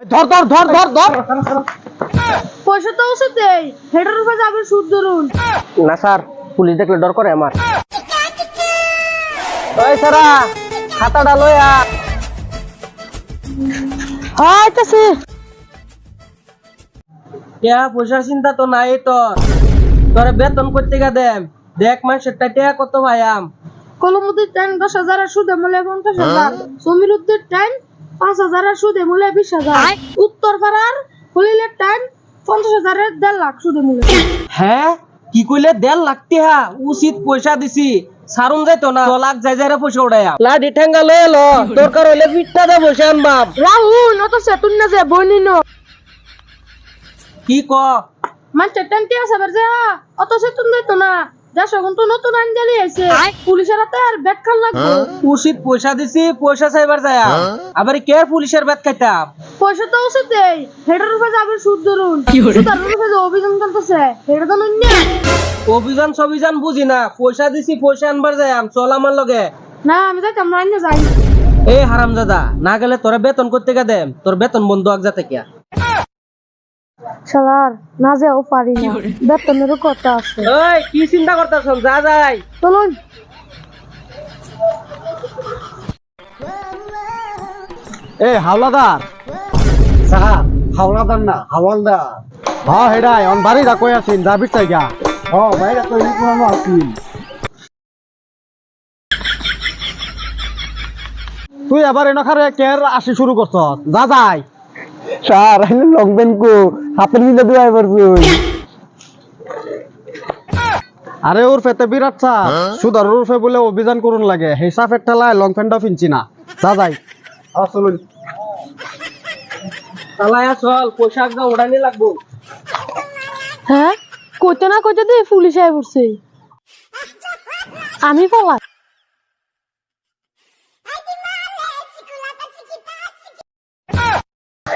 ধর ধর ধর ধর ধর। পয়সা তো ওষুধ দেই। হেটার উপরে যাবে সুদ ধরুন। না স্যার পুলিশ দেখলে ডর করে আমার। ওই সারা খাতাটা লয়া আইতাছে। টিয়া পয়সার চিন্তা তো নাই তো তোরে বেতন করতে গা দেম। দেখ মানুষের টিয়া কত ভাইয়াম কলমুদ্দির টাইম দশ হাজার আর সুদে মূল্য পঞ্চাশ হাজার। সমীর উদ্দির টাইম পাঁচ হাজার আর সুদে মূল্য বিশ হাজার। উত্তর পাড়ার হলিলের টাইম পঞ্চাশ হাজারের দেড় লাখ সুদে মূল্য। হ্যাঁ? কি কইলে? দেড় লাখ টিয়া উচিত পয়সা দিছি। সারুন যাইতো না। লাখ যাই যাই পয়সা উড়াইয়া। লাডি ঠেঙ্গা লয়ে এলো দরকার হইলে পিঠটা দে বসে আনবাম রাহুল অত সেতুন না যে বইনি নো কি ক? মানুষের টাইম টিয়া সাবার যে হা, অত সেতুন দিত না। দেশ এখন তো নতুন আইন জালি আইছে পুলিশের হাতে আর ব্যাট খান লাগবে। উচিত পয়সা দিছি পয়সা চাইবার যায়। আবার কে পুলিশের বেত খাইতাম। পয়সা তো ওষুধ দেই। হেটার উপরে যাবে সুদ ধরুন। সুতার উপরে যে অভিযান তো নন্য। অভিযান সভিযান বুঝি না। পয়সা দিছি পয়সা আনবার যায় চল আমার লগে। না আমি যাই কামরা আইনে যাই। এই হারাম দাদা না গেলে তোরা বেতন করতে গা দেম তোর বেতন বন্ধ আগ যাতে কিয়া। শালার না যেও পারি না। বেতনেরও কথা আছে। ওই কি চিন্তা করতাছ? যা যাই। চলুন। এ হাওলাদার। স্যার হাওলাদার না হাওয়ালদার। হ্যাঁ হেডাই অন বাড়ি দা কই আছিন যাবি চাইগা ও বাইরে তো এই পুরানো আছি। তুই এবার এনখারে কের আসি শুরু করছ যা যাই। স্যার আমি লং পেন কো। হাতের ভিতরে দুয়াই আরে ওর ফেতে বিরাট চা সুদার উর্ফে বলে অভিযান করুন লাগে। ঠেলায় লং প্যান্টও ফিনছি না। যা যাই। চলুন চালায়া চল পয়সা আগ উড়ানি লাগবো। হ্যাঁ? কইতে না কইতে দিয়ে পুলিশ আই পড়ছে। আমি পলাই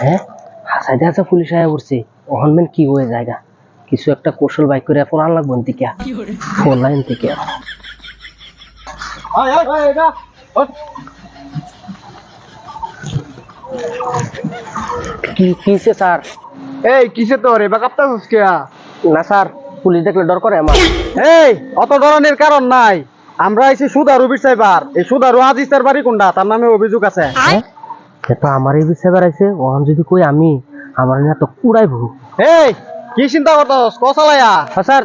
হ্যাঁ? হাসাইতে হাসা পুলিশ আয়া অহনমেন কি হয়ে জায়গা কিছু একটা কৌশল বাইক করে লাগবো থেকে ফোন লাইন থেকে কি কিসে স্যার? এই কিসে তোর? এবার কাপ্তাছিস কেয়া না স্যার পুলিশ দেখলে ডর করে আমার। এই অত ধরনের কারণ নাই। আমরা আইছি সুদারু বিচাইবার এই সুদারু আজিজের বাড়ি কোনটা তার নামে অভিযোগ আছে। তো আমার এই বিষয়ে বেড়াইছে যদি কই আমি আমার না তো কুড়াইবো। এই কি চিন্তা করতাস কসালায়া স্যার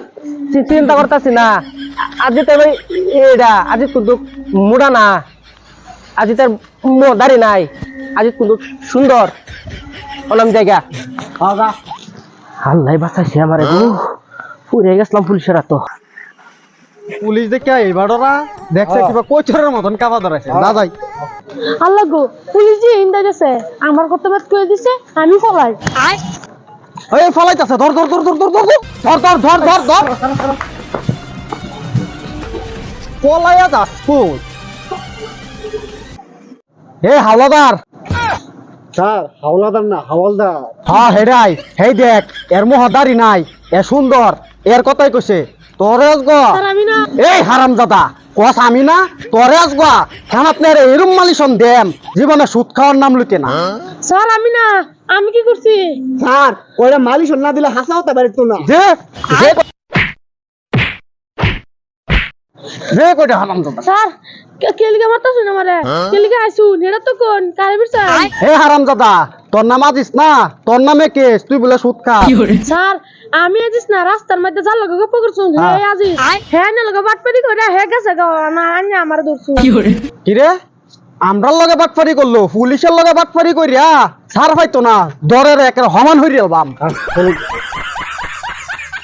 চিন্তা করতেছি না। আজি তো ভাই এটা আজি কিন্তু মোড়া না। আজি তার মো- দাড়ি নাই। আজি কিন্তু সুন্দর। অনাম জায়গা। আল্লাহ বাঁচাইছে আমার। পুড়ে গেছিলাম পুলিশের তো পুলিশ দেখে এইবার ওরা দেখছে কিবা কোচরের মতন কাবা ধরাইছে যা যাই আল্লাহ গো পুলিশ যে ইন্দা গেছে আমার কথা বাদ কয়ে দিছে আমি পলাই এই ফলাইতাছে ধর ধর ধর ধর ধর ধর ধর ধর ধর ধর ধর পলাইয়া যাস কোচ এ হাওলাদার স্যার হাওলাদার না হাওয়ালদার হ্যাঁ হেডাই হেই দেখ এর মোহ দাড়ি নাই এ সুন্দর এর কথাই কইছে তোরে গো আর আমি না এই হারাম দাদা কস আমি না? তোরে গো খানাত নেরে এরম মালিশন দেম জীবনে সুদ খাওয়ার নাম লইতে না। স্যার আমি না আমি কি করছি? স্যার ওইটা মালিশ না দিলে হাসা হতে পারে তো না। যে যে কইটা হারাম দাদা স্যার কে- কেলিকে মারতাছ না মারে কেলিকে আইসুন এটা তো কোন? কারে বিরসাই হে হারাম তোর নাম আজিস না? তোর নামে কেস তুই বলে সুদ খা। স্যার আমি আজিস না রাস্তার মধ্যে যার লগে করছুন? হে আজিস হ্যাঁ না লগে বাটপারি করে হে গেছে গো না আন্য আমার ধরছুন। কিরে? আমরার লগে বাটফারি করল পুলিশের লগে বাটফারি করিয়া ছাড় পাইতো না দরের একের সমান হইরে বাম।